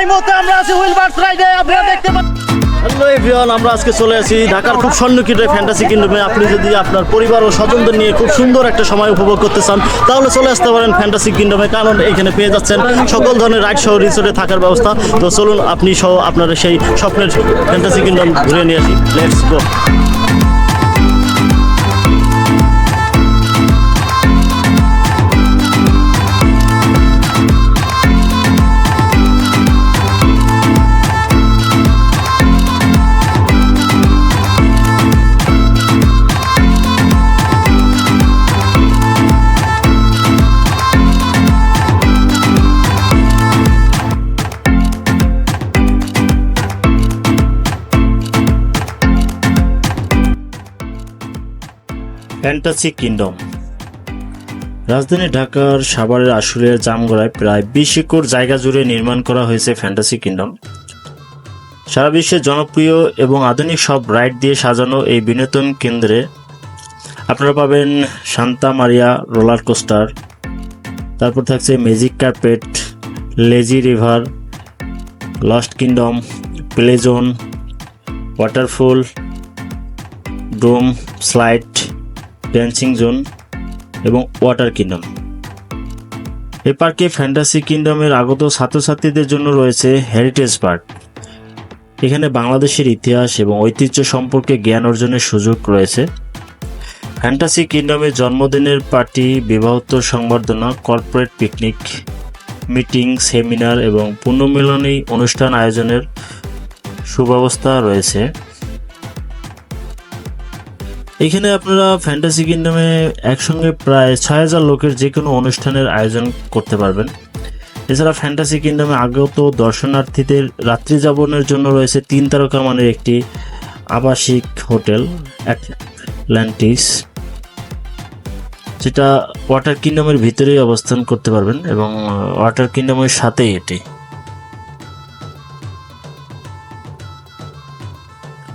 এই মুহূর্তে আমরা আছি হুইলবার্স রাইডে আপনারা দেখতে পাচ্ছেন। হ্যালো এভরিওয়ান আমরা আজকে চলে আসি ঢাকার খুব সন্নিকটে ফ্যান্টাসি কিংডমে আপনি যদি আপনার পরিবার ও স্বজনদের নিয়ে খুব সুন্দর একটা সময় উপভোগ করতে চান তাহলে চলে আসতে পারেন ফ্যান্টাসি কিংডমে কারণ এখানে পেয়ে যাচ্ছেন সকল ধরনের রাইড সহ রিসোর্টে থাকার ব্যবস্থা। তো চলুন আপনি সহ আপনার সেই স্বপ্নের ফ্যান্টাসি কিংডম ঘুরে নিয়ে আসি। Let's go Fantasy Kingdom. রাজধানী ঢাকার সাভারের আশুলিয়ার জামগড়ায় প্রায় বিশ একর জায়গা জুড়ে নির্মাণ করা হয়েছে ফ্যান্টাসি কিংডম। সারা বিশ্বে জনপ্রিয় এবং আধুনিক সব রাইড দিয়ে সাজানো এই বিনোদন কেন্দ্রে আপনারা পাবেন শান্তা মারিয়া রোলার কোস্টার, তারপর থাকছে magic carpet, lazy river, lost kingdom play zone waterfall, dome, slide dancing zone এবং ওয়াটার কিংডম। এই পার্কে ফ্যান্টাসি কিংডমের আগত ছাত্রছাত্রীদের জন্য রয়েছে হেরিটেজ পার্ক। এখানে বাংলাদেশের ইতিহাস এবং ঐতিহ্য সম্পর্কে জ্ঞান অর্জনের সুযোগ রয়েছে। ফ্যান্টাসি কিংডমের জন্মদিনের পার্টি, বিবাহোত্তর সংবর্ধনা, কর্পোরেট পিকনিক, মিটিং, সেমিনার এবং পুনর্মিলনী অনুষ্ঠান আয়োজনের সুব্যবস্থা রয়েছে। এখানে আপনারা ফ্যান্টাসি কিংডমে একসঙ্গে প্রায় ছয় হাজার লোকের যে কোনো অনুষ্ঠানের আয়োজন করতে পারবেন। এছাড়া ফ্যান্টাসি কিংডমে আগত দর্শনার্থীদের রাত্রি যাপনের জন্য রয়েছে তিন তারকা মানের একটি আবাসিক হোটেল, অ্যাটলান্টিস, যেটা ওয়াটার কিংডমের ভিতরেই অবস্থান করতে পারবেন এবং ওয়াটার কিংডমের সাথেই এটি।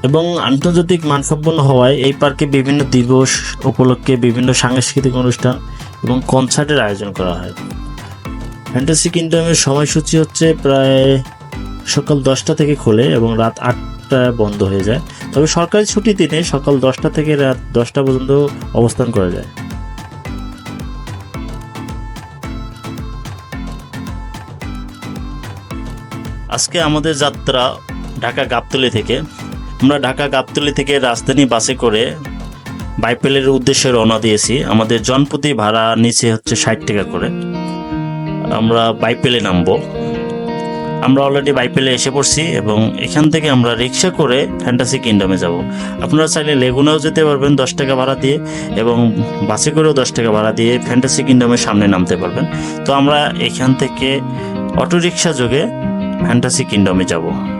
এবং আন্তর্জাতিক মানসম্পন্ন হওয়ায় এই পার্কে বিভিন্ন দিবস উপলক্ষে বিভিন্ন সাংস্কৃতিক অনুষ্ঠান এবং কনসার্টের আয়োজন করা হয়। ফ্যান্টাসি কিংডমের সময়সূচি হচ্ছে প্রায় সকাল দশটা থেকে খোলে এবং রাত আটটা বন্ধ হয়ে যায়। তবে সরকারি ছুটি দিনে সকাল দশটা থেকে রাত দশটা পর্যন্ত অবস্থান করা যায়। আজকে আমাদের যাত্রা ঢাকা গাবতলী থেকে। আমরা ঢাকা গাবতলি থেকে রাজধানী বাসে করে বাইপেলের উদ্দেশ্যে রওনা দিয়েছি। আমাদের জনপ্রতি ভাড়া নিচে হচ্ছে ষাট টাকা করে। আমরা বাইপেলে নামবো। আমরা অলরেডি বাইপেলে এসে পড়ছি এবং এখান থেকে আমরা রিক্সা করে ফ্যান্টাসি কিংডমে যাব। আপনারা চাইলে লেগুনাও যেতে পারবেন দশ টাকা ভাড়া দিয়ে এবং বাসে করেও দশ টাকা ভাড়া দিয়ে ফ্যান্টাসি কিংডমের সামনে নামতে পারবেন। তো আমরা এখান থেকে অটোরিকশা যোগে ফ্যান্টাসি কিংডমে যাব।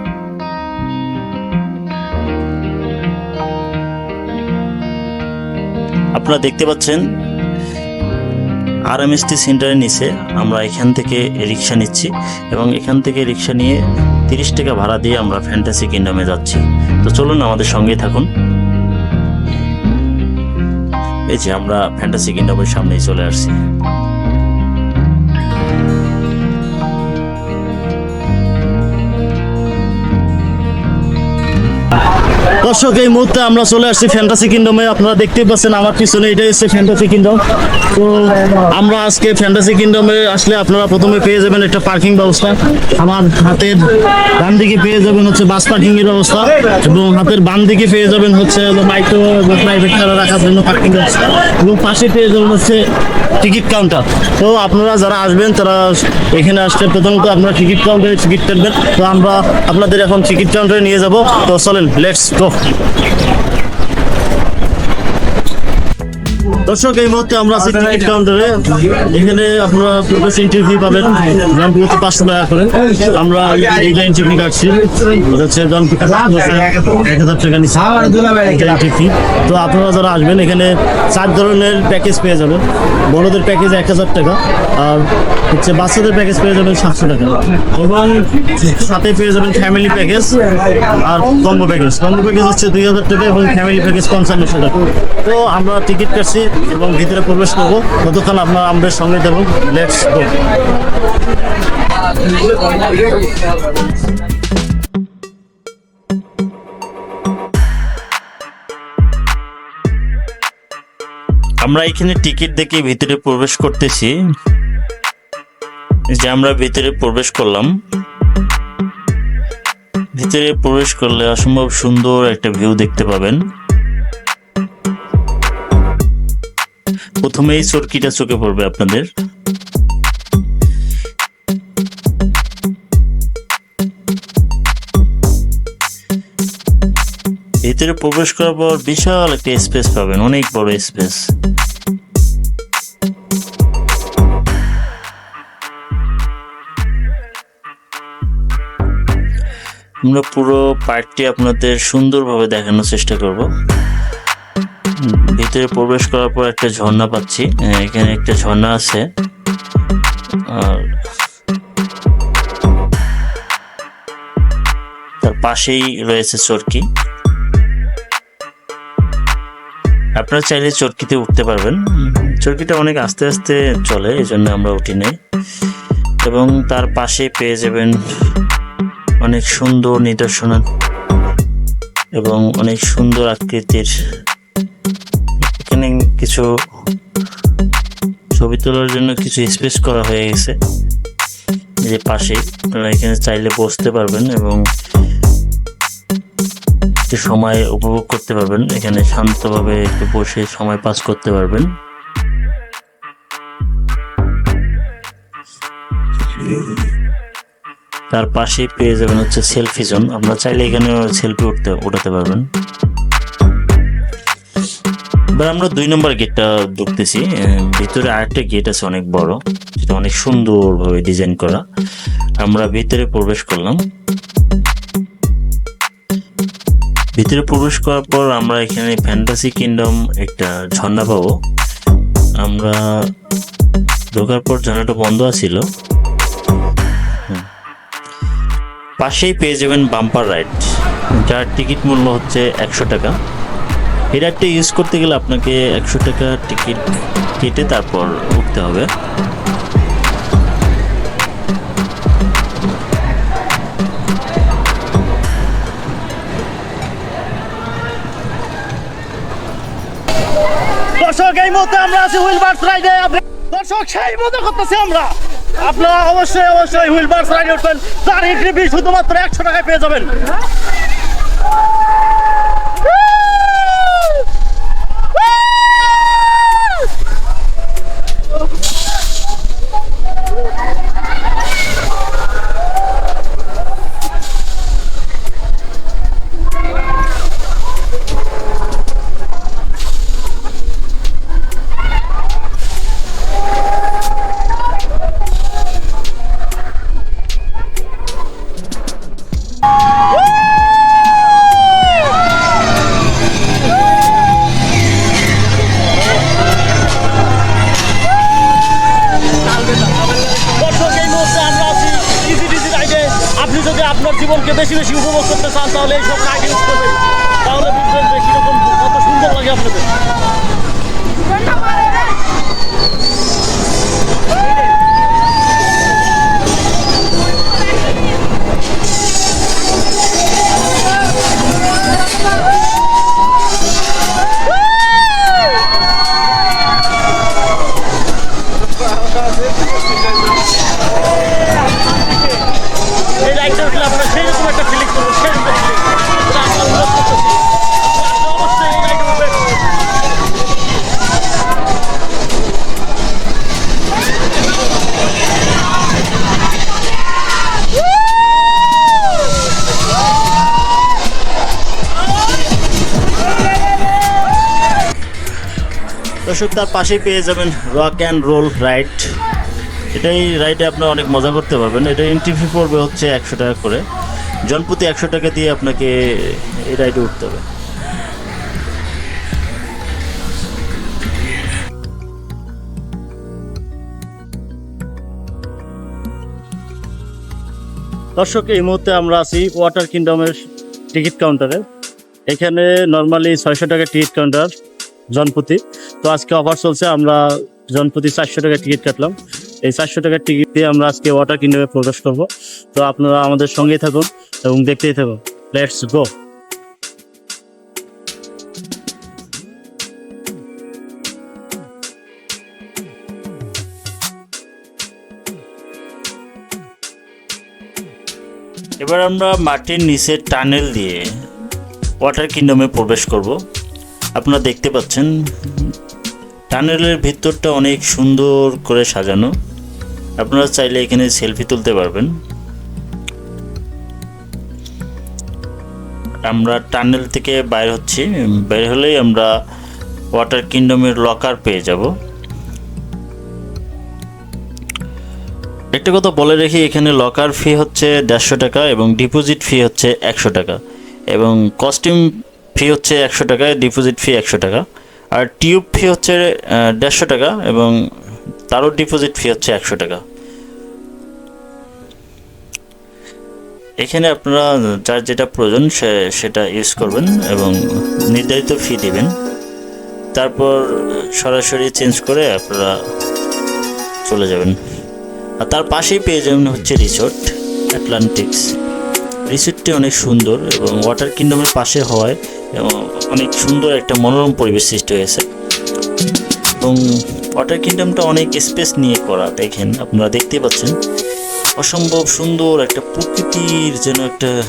আপনারা দেখতে পাচ্ছেন আরএমএসটি সেন্টারের নিচে আমরা এখান থেকে রিক্সা নিচ্ছি এবং এখান থেকে রিক্সা নিয়ে তিরিশ টাকা ভাড়া দিয়ে আমরা ফ্যান্টাসি কিংডমে যাচ্ছি। তো চলুন আমাদের সঙ্গেই থাকুন। এই যে আমরা ফ্যান্টাসি কিংডমের সামনেই চলে আসছি। দর্শক, এই মুহূর্তে আমরা চলে আসছি ফ্যান্টাসি কিংডমে আপনারা দেখতেই পাচ্ছেন আমার পিছনে এটাই হচ্ছে ফ্যান্টাসি কিংডম তো আমরা আজকে ফ্যান্টাসি কিংডমে আসলে আপনারা প্রথমে পেয়ে যাবেন একটা পার্কিং ব্যবস্থা। আমার হাতের ডান দিকে পেয়ে যাবেন হচ্ছে বাস পার্কিং এর ব্যবস্থা এবং হাতের বাম দিকে পেয়ে যাবেন হচ্ছে মাইক্রো প্রাইভেট কার রাখার জন্য পার্কিং ব্যবস্থা। এবং পাশে পেয়ে যাবেন হচ্ছে টিকিট কাউন্টার তো আপনারা যারা আসবেন, তারা এখানে আসলে প্রথমত আপনারা টিকিট কাউন্টারে টিকিট কাটবেন। তো আমরা আপনাদের এখন টিকিট কাউন্টারে নিয়ে যাব। তো চলেন লেটস গো Thank you. দর্শক এই মুহূর্তে আমরা আছি টিকিট কাউন্টারে। এখানে আপনারা প্রবেশ ইন্টারভিউ পাবেন। প্রতি পাঁচশো টাকা করে। আমরা এইটা ইন্টারভিউ কাটছি। হচ্ছে জন এক হাজার টাকা নিচ্ছে। fee। তো আপনারা যারা আসবেন এখানে চার ধরনের প্যাকেজ পেয়ে যাবেন। বড়দের প্যাকেজ এক হাজার টাকা আর হচ্ছে বাচ্চাদের প্যাকেজ পেয়ে যাবেন সাতশো টাকা। এবং সাথে পেয়ে যাবেন ফ্যামিলি প্যাকেজ আর কম্বো প্যাকেজ কম্বো প্যাকেজ হচ্ছে দুই হাজার টাকা এবং ফ্যামিলি প্যাকেজ পঞ্চান্নশো টাকা। তো আমরা টিকিট কাটছি। এবং ভিতরে প্রবেশ করব। ততক্ষণ আপনারা আমাদের সঙ্গে দেবো লেটস গো আমরা এখানে টিকিট দেখে ভিতরে প্রবেশ করতেছি। যে আমরা ভিতরে প্রবেশ করলাম। ভিতরে প্রবেশ করলে অসম্ভব সুন্দর একটা ভিউ দেখতে পাবেন। প্রথমেই চরকিটা চোখে পড়বে আপনাদের। ভিতরে প্রবেশ করার পর বিশাল একটা স্পেস পাবেন, অনেক বড় স্পেস। আমরা পুরো পার্কটি আপনাদের সুন্দরভাবে দেখানোর চেষ্টা করব। ভিতরে প্রবেশ করার পর একটা ঝর্ণা পাচ্ছি। এখানে একটা ঝর্ণা আছে। আর তার পাশেই রয়েছে চরকি। আপনারা চাইলে চরকিতে উঠতে পারবেন। চরকিটা অনেক আস্তে আস্তে চলে এই জন্য আমরা উঠি নাই। এবং তার পাশে পেয়ে যাবেন অনেক সুন্দর নিদর্শন এবং অনেক সুন্দর আকৃতির এখানে কিছু ছবি তোলার জন্য কিছু স্পেস করা হয়ে গেছে। যে পাশে আপনারা এখানে চাইলে বসতে পারবেন এবং একটু সময় উপভোগ করতে পারবেন। এখানে শান্তভাবে একটু বসে সময় পাস করতে পারবেন। তার পাশেই পেয়ে যাবেন হচ্ছে সেলফি জোন আপনারা চাইলে এখানে সেলফি উঠতে উঠাতে পারবেন। এবার আমরা দুই নম্বর গেটটা ঢুকতেছি। ভিতরে আরেকটা গেট আছে অনেক বড় যেটা অনেক সুন্দরভাবে ডিজাইন করা। আমরা ভিতরে প্রবেশ করলাম। ভিতরে প্রবেশ করার পর আমরা এখানে ফ্যান্টাসি কিংডম একটা ঝর্ণা পাবো। আমরা ঢোকার পর ঝর্ণাটা বন্ধ আছিল। পাশেই পেয়ে যাবেন বাম্পার রাইড যার টিকিট মূল্য হচ্ছে একশো টাকা। এই ইউজ করতে গেলে আপনাকে একশো টাকা টিকিট কেটে তারপর উঠতে হবে। দর্শক, এই মুহূর্তে আমরা আছি হুইলবার্স রাইডে দর্শক, সেই মতো করতেছি আমরা। আপনারা অবশ্যই অবশ্যই হুইলবার্স রাইডে উঠবেন। তার এন্ট্রি শুধুমাত্র একশো টাকায় পেয়ে যাবেন। যদি আপনার জীবনকে বেশি বেশি উপভোগ করতে চান, তাহলে এইসব কাজ ইউজ করবেন। তাহলে বুঝবেন যে কীরকম, কত সুন্দর লাগে আপনাদের। দর্শক, তার পাশেই পেয়ে যাবেন রক অ্যান্ড রোল রাইড এটাই রাইডে আপনারা অনেক মজা করতে পারবেন। এটা এন্ট্রি ফি পড়বে হচ্ছে একশো টাকা করে। জনপ্রতি একশো টাকা দিয়ে আপনাকে এই রাইডে উঠতে হবে। দর্শক, এই মুহূর্তে আমরা আছি ওয়াটার কিংডমের টিকিট কাউন্টারে এখানে নর্মালি ছয়শো টাকা টিকিট কাউন্টার জনপ্রতি তো আজকে অফার চলছে, আমরা জনপ্রতি চারশো টাকার টিকিট কাটলাম। এই চারশো টাকার টিকিট দিয়ে আমরা আজকে ওয়াটার কিংডমে প্রবেশ করব। তো আপনারা আমাদের সঙ্গেই থাকুন এবং দেখতেই থাকুন। লেটস গো এবার আমরা মাটির নিচে টানেল দিয়ে ওয়াটার কিংডমে প্রবেশ করব। আপনারা দেখতে পাচ্ছেন, টানেলের ভিতরটা অনেক সুন্দর করে সাজানো। আপনারা চাইলে এখানে সেলফি তুলতে পারবেন। আমরা টানেল থেকে বাইর হচ্ছি। বের হলেই আমরা ওয়াটার কিংডমের লকার পেয়ে যাব। একটা কথা বলে রেখি, এখানে লকার ফি হচ্ছে দেড়শো টাকা এবং ডিপোজিট ফি হচ্ছে একশো টাকা। এবং কস্টিউম ফি হচ্ছে একশো টাকা ডিপোজিট ফি একশো টাকা। আর টিউব ফি হচ্ছে দেড়শো টাকা এবং তারও ডিপোজিট ফি হচ্ছে একশো টাকা। এখানে আপনারা যার যেটা প্রয়োজন সে, সেটা ইউজ করবেন এবং নির্ধারিত ফি দিবেন। তারপর সরাসরি চেঞ্জ করে আপনারা চলে যাবেন। আর তার পাশেই পেয়ে যাবেন হচ্ছে রিসোর্ট অ্যাটলান্টিক্স রিসোর্টটি অনেক সুন্দর এবং ওয়াটার কিংডমের পাশে হওয়ায় এবং অনেক সুন্দর একটা মনোরম পরিবেশ সৃষ্টি হয়েছে। এবং ওয়াটার কিংডমটা অনেক স্পেস নিয়ে করা, দেখেন আপনারা দেখতে পাচ্ছেন। অসম্ভব সুন্দর একটা প্রকৃতির যেন একটা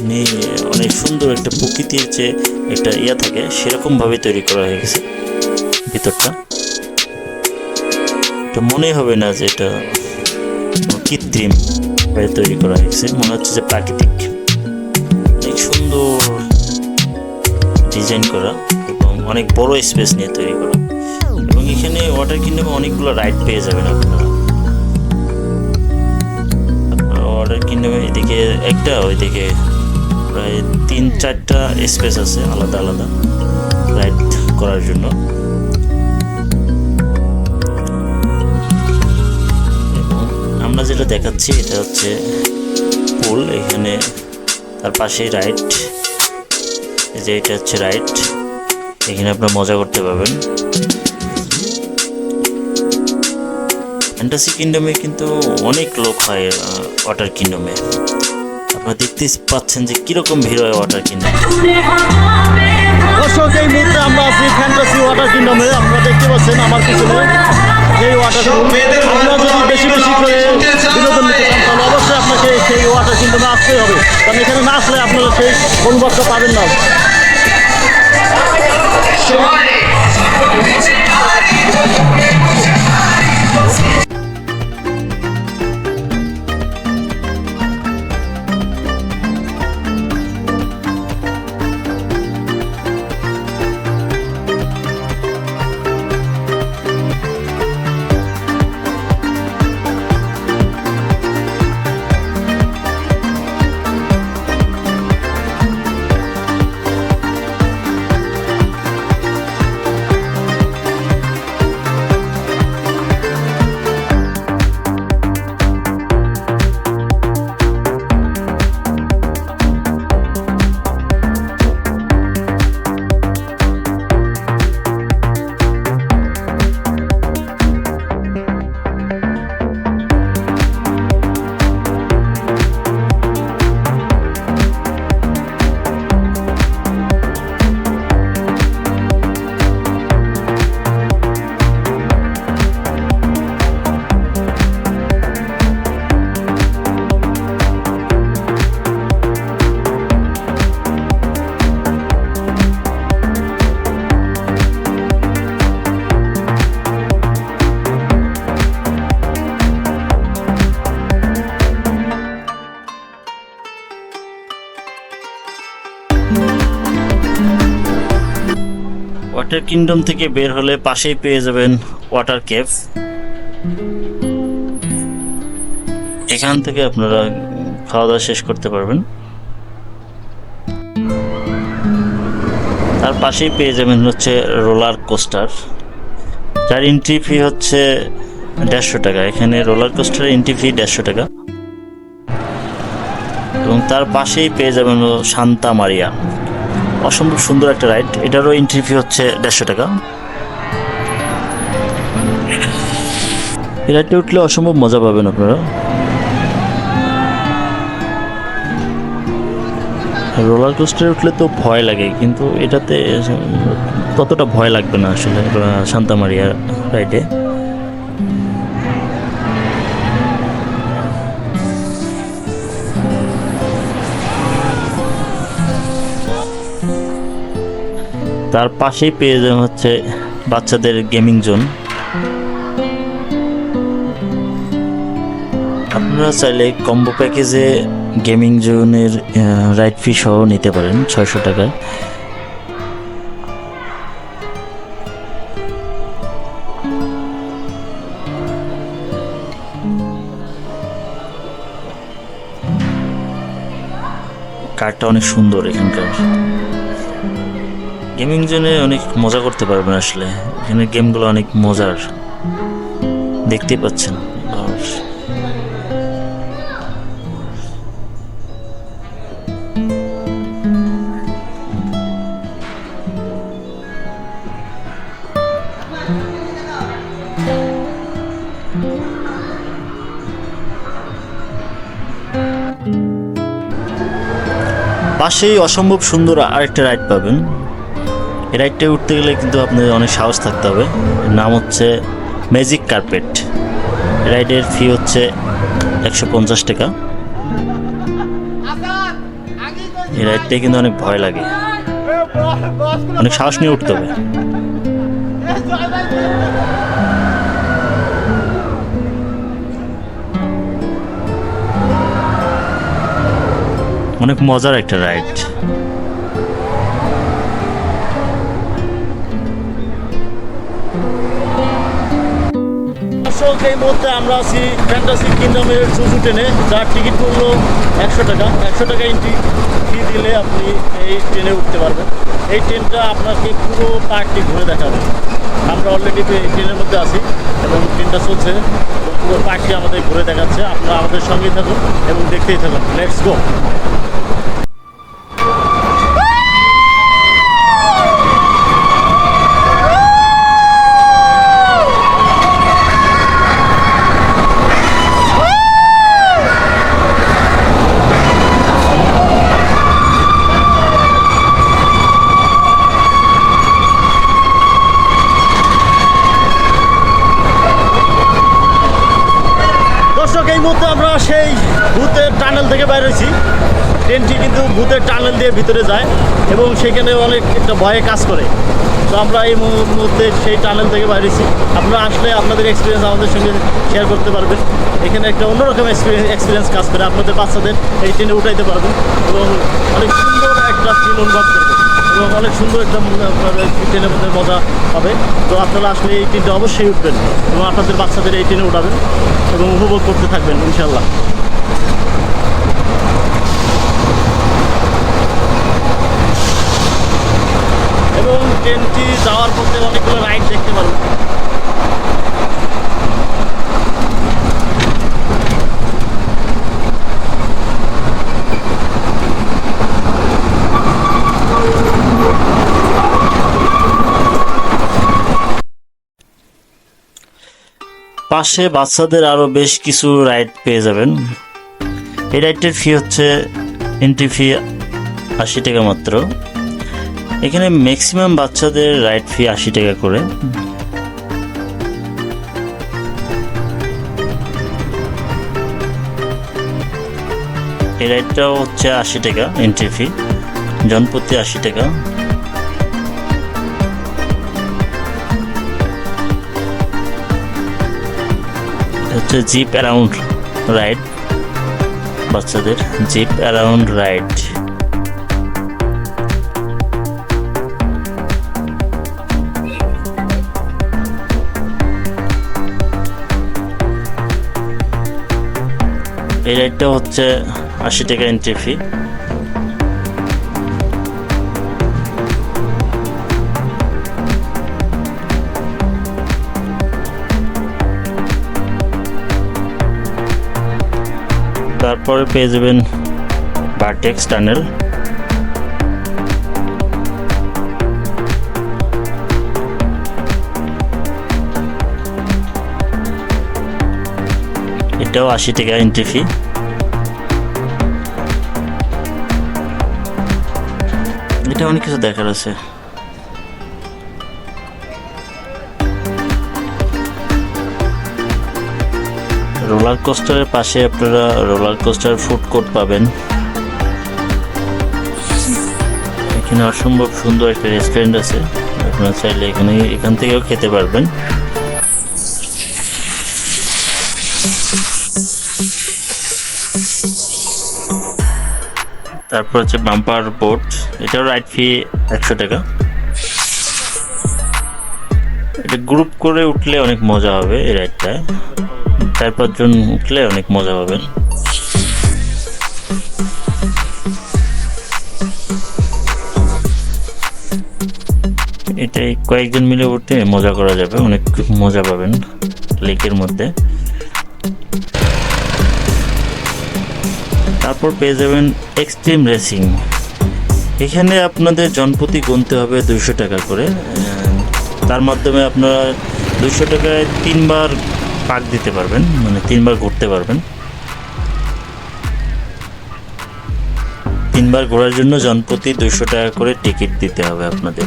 নে- অনেক সুন্দর একটা প্রকৃতির যে একটা ইয়া থাকে, সেরকমভাবে তৈরি করা হয়ে গেছে ভিতরটা। মনে হবে না যে এটা কৃত্রিম। ভাবে তৈরি করা হয়েছে। মনে হচ্ছে যে প্রাকৃতিক। অনেক সুন্দর ডিজাইন করা এবং অনেক বড় স্পেস নিয়ে তৈরি করা। এবং এখানে ওয়াটার কিংডমে অনেকগুলো রাইড পেয়ে যাবেন আপনারা। আপনারা ওয়াটার কিংডমে এদিকে একটা, ওইদিকে প্রায় তিন চারটা স্পেস আছে আলাদা আলাদা রাইড করার জন্য। আমরা যেটা দেখাচ্ছি, এটা হচ্ছে পুল, এখানে তার পাশেই এই যে এটা হচ্ছে রাইড এখানে আপনার মজা করতে পারবেন। ফ্যান্টাসি কিংডমে কিন্তু অনেক লোক হয় ওয়াটার কিংডমে আপনারা দেখতে পাচ্ছেন যে কীরকম ভিড় হয় ওয়াটার কিংডমে দর্শক এই মুহূর্তে আমরা আছি ফ্যান্টাসি ওয়াটার কিংডমে আপনারা দেখতে পাচ্ছেন আমার পিছনে এই ওয়াটার আপনারা যদি বেশি বেশি করে বিনোদন নিতে চান তাহলে অবশ্যই আপনাকে সেই ওয়াটার কিংডমে আসতেই হবে কারণ এখানে না আসলে আপনারা সেই অনুভবটা পাবেন না ওয়াটার কিংডম থেকে বের হলে পাশেই পেয়ে যাবেন ওয়াটার কেভ এখান থেকে আপনারা খাওয়া দাওয়া শেষ করতে পারবেন। তার পাশেই পেয়ে যাবেন হচ্ছে রোলার কোস্টার যার এন্ট্রি ফি হচ্ছে দেড়শো টাকা। এখানে রোলার কোস্টার এন্ট্রি ফি দেড়শো টাকা। এবং তার পাশেই পেয়ে যাবেন শান্তা মারিয়া। অসম্ভব সুন্দর একটা রাইড এটারও এন্ট্রি ফি হচ্ছে দেড়শো টাকা। এই রাইডটা উঠলে অসম্ভব মজা পাবেন আপনারা। রোলার কোস্টারে উঠলে তো ভয় লাগে, কিন্তু এটাতে ততটা ভয় লাগবে না আসলে শান্তামারিয়া রাইডে তার পাশেই পেয়ে যাবেন হচ্ছে বাচ্চাদের গেমিং জোন। আপনারা চাইলে কম্বো প্যাকেজে গেমিং জোনের রাইড ফি সহ নিতে পারেন, ছয়শো টাকায় কার্ডটা অনেক সুন্দর এখানকার। গেমিং জোনে অনেক মজা করতে পারবেন আসলে। এখানে গেমগুলো অনেক মজার। দেখতে পাচ্ছেন। পাশেই অসম্ভব সুন্দর আরেকটা রাইড পাবেন। এই রাইডটা উঠতে গেলে কিন্তু আপনাদের অনেক সাহস থাকতে হবে। নাম হচ্ছে ম্যাজিক কার্পেট রাইডের ফি হচ্ছে একশো পঞ্চাশ টাকা। এই রাইডটাই কিন্তু অনেক ভয় লাগে। অনেক সাহস নিয়ে উঠতে হবে। অনেক মজার একটা রাইড দর্শক, এই মুহূর্তে আমরা আছি ফ্যান্টাসি কিংডমের জুজু ট্রেনে যার টিকিট মূল্য একশো টাকা। একশো টাকা এন্ট্রি ফি দিলে আপনি এই ট্রেনে উঠতে পারবেন। এই ট্রেনটা আপনাকে পুরো পার্কটি ঘুরে দেখাবে। আমরা অলরেডি এই ট্রেনের মধ্যে আছি এবং ট্রেনটা চলছে। পুরো পার্কটি আমাদের ঘুরে দেখাচ্ছে। আপনারা আমাদের সঙ্গেই থাকুন এবং দেখতেই থাকুন। লেটস গো দর্শক এই মুহূর্তে আমরা সেই ভূতের টানেল থেকে বাইরে হয়েছি ট্রেনটি কিন্তু ভূতের টানেল দিয়ে ভিতরে যায় এবং সেখানে অনেক একটা ভয়ে কাজ করে। তো আমরা এই মুহূর্তে সেই টানেল থেকে বাইরে হয়েছি আপনারা আসলে আপনাদের এক্সপিরিয়েন্স আমাদের সঙ্গে শেয়ার করতে পারবেন। এখানে একটা অন্যরকম এক্সপিরিয়েন্স কাজ করে আপনাদের বাচ্চাদের এই ট্রেনে উঠাইতে পারবেন এবং অনেক সুন্দর একটা ফিল অনুভব করবেন এবং অনেক সুন্দর একটা ট্রেনের মধ্যে মজা হবে। তো আপনারা আসলে এই ট্রেনটা অবশ্যই উঠবেন এবং আপনাদের বাচ্চাদের এই ট্রেনে উঠাবেন এবং উপভোগ করতে থাকবেন ইনশাল্লাহ এবং ট্রেনটি যাওয়ার পথে অনেকগুলো রাইড দেখতে পারবেন পাশে বাচ্চাদের আরও বেশ কিছু রাইড পেয়ে যাবেন। এই রাইডটির ফি হচ্ছে এন্ট্রি ফি আশি টাকা মাত্র। এখানে ম্যাক্সিমাম বাচ্চাদের রাইড ফি আশি টাকা করে। এই রাইডটাও হচ্ছে আশি টাকা এন্ট্রি ফি জনপ্রতি আশি টাকা। হচ্ছে জিপ অ্যারাউন্ড রাইড বাচ্চাদের জিপ অ্যারাউন্ড রাইড এই রাইডটা হচ্ছে আশি টাকা এন্ট্রি ফি তারপরে পেয়ে যাবেন ভার্টেক্স টানেল এটাও আশি টাকা এন্ট্রি ফি এটা অনেক কিছু দেখার আছে। রোলার কোস্টারের পাশে আপনারা রোলার কোস্টার ফুড কোর্ট পাবেন। এখানে অসম্ভব সুন্দর একটা রেস্টুরেন্ট আছে। আপনারা চাইলে এখানে এখান থেকেও খেতে পারবেন। তারপর হচ্ছে বাম্পার বোর্ড এটাও রাইড ফি একশো টাকা। এটা গ্রুপ করে উঠলে অনেক মজা হবে এই রাইডটায় চার পাঁচজন উঠলে অনেক মজা পাবেন। এটাই কয়েকজন মিলে উঠে মজা করা যাবে, অনেক মজা পাবেন লেকের মধ্যে। তারপর পেয়ে যাবেন এক্সট্রিম রেসিং এখানে আপনাদের জনপ্রতি গুনতে হবে দুইশো টাকা করে। তার মাধ্যমে আপনারা দুশো টাকায় তিনবার পাক দিতে পারবেন মানে তিনবার ঘুরতে পারবেন। তিনবার ঘোরার জন্য জনপ্রতি দুশো টাকা করে টিকিট দিতে হবে আপনাদের।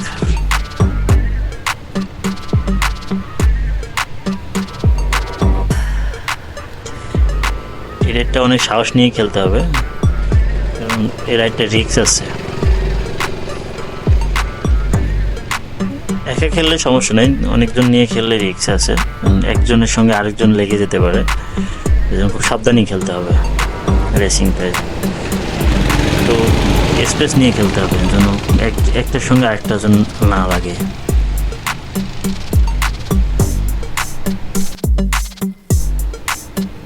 রাইডটা অনেক সাহস নিয়ে খেলতে হবে। কারণ এর একটা রিক্স আছে। একা খেললে সমস্যা নেই, অনেকজন নিয়ে খেললে রিক্স আছে। একজনের সঙ্গে আরেকজন লেগে যেতে পারে। এজন্য খুব সাবধানেই খেলতে হবে রেসিংটায় তো স্পেস নিয়ে খেলতে হবে যেন এক, একটার সঙ্গে আরেকটা যেন না লাগে।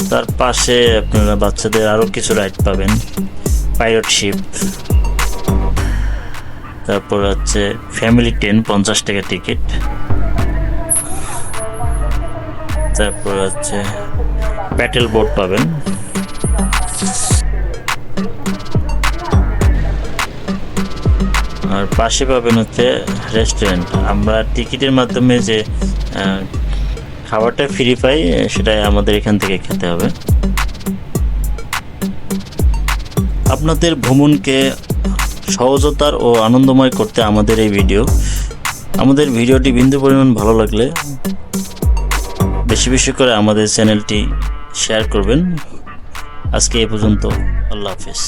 তার পাশে আপনারা বাচ্চাদের আরও কিছু রাইড পাবেন। পাইলট শিপ তারপর হচ্ছে ফ্যামিলি টেন পঞ্চাশ টাকা টিকিট তারপর হচ্ছে প্যাটেল বোর্ড পাবেন। আর পাশে পাবেন হচ্ছে রেস্টুরেন্ট আমরা টিকিটের মাধ্যমে যে খাবারটা ফ্রি পাই সেটাই আমাদের এখান থেকে খেতে হবে। আপনাদের ভ্রমণকে সহজতার ও আনন্দময় করতে আমাদের এই ভিডিও আমাদের ভিডিওটি বিন্দু পরিমাণ ভালো লাগলে বেশি বেশি করে আমাদের চ্যানেলটি শেয়ার করবেন। আজকে এ পর্যন্ত, আল্লাহ হাফিজ।